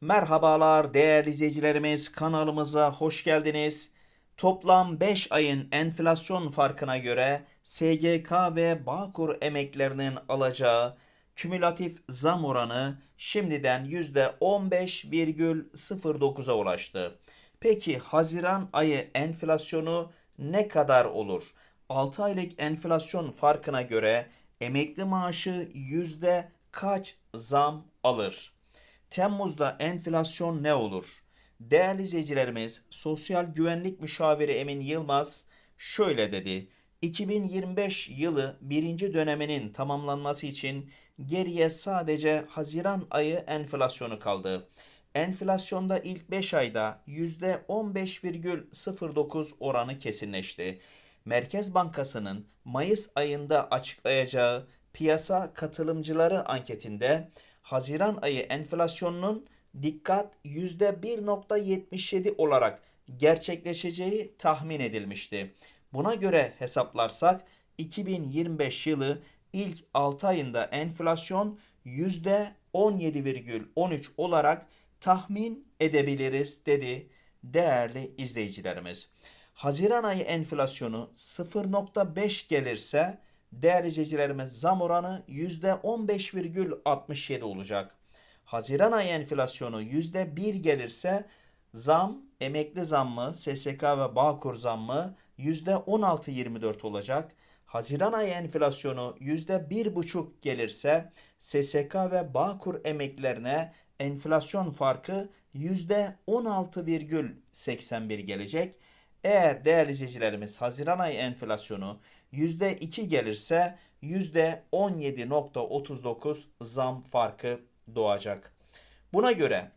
Merhabalar değerli izleyicilerimiz kanalımıza hoş geldiniz. Toplam 5 ayın enflasyon farkına göre SGK ve Bağkur emeklerinin alacağı kümülatif zam oranı şimdiden %15,09'a ulaştı. Peki Haziran ayı enflasyonu ne kadar olur? 6 aylık enflasyon farkına göre emekli maaşı yüzde kaç zam alır? Temmuz'da enflasyon ne olur? Değerli izleyicilerimiz, Sosyal Güvenlik Müşaviri Emin Yılmaz şöyle dedi. 2025 yılı birinci döneminin tamamlanması için geriye sadece Haziran ayı enflasyonu kaldı. Enflasyonda ilk 5 ayda %15,09 oranı kesinleşti. Merkez Bankası'nın Mayıs ayında açıklayacağı piyasa katılımcıları anketinde Haziran ayı enflasyonunun dikkat %1.77 olarak gerçekleşeceği tahmin edilmişti. Buna göre hesaplarsak 2025 yılı ilk 6 ayında enflasyon %17,13 olarak tahmin edebiliriz dedi değerli izleyicilerimiz. Haziran ayı enflasyonu 0.5 gelirse değerli izleyicilerimiz zam oranı %15,67 olacak. Haziran ayı enflasyonu %1 gelirse zam, emekli zammı, SSK ve Bağkur zammı %16,24 olacak. Haziran ayı enflasyonu %1,5 gelirse SSK ve Bağkur emeklerine enflasyon farkı %16,81 gelecek. Eğer değerli izleyicilerimiz Haziran ayı enflasyonu %2 gelirse %17.39 zam farkı doğacak. Buna göre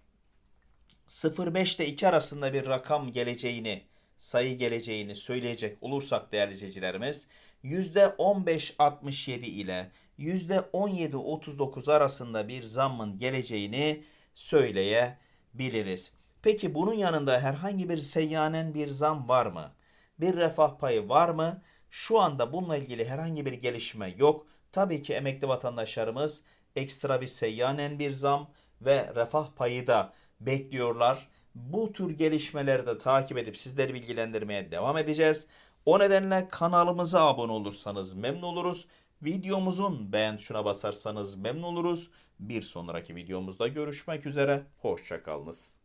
0.5 ile 2 arasında bir rakam geleceğini, sayı geleceğini söyleyecek olursak değerli izleyicilerimiz %15.67 ile %17.39 arasında bir zammın geleceğini söyleyebiliriz. Peki bunun yanında herhangi bir seyyanen bir zam var mı? Bir refah payı var mı? Şu anda bununla ilgili herhangi bir gelişme yok. Tabii ki emekli vatandaşlarımız ekstra bir seyyanen bir zam ve refah payı da bekliyorlar. Bu tür gelişmeleri de takip edip sizleri bilgilendirmeye devam edeceğiz. O nedenle kanalımıza abone olursanız memnun oluruz. Videomuzun beğen tuşuna basarsanız memnun oluruz. Bir sonraki videomuzda görüşmek üzere. Hoşçakalınız.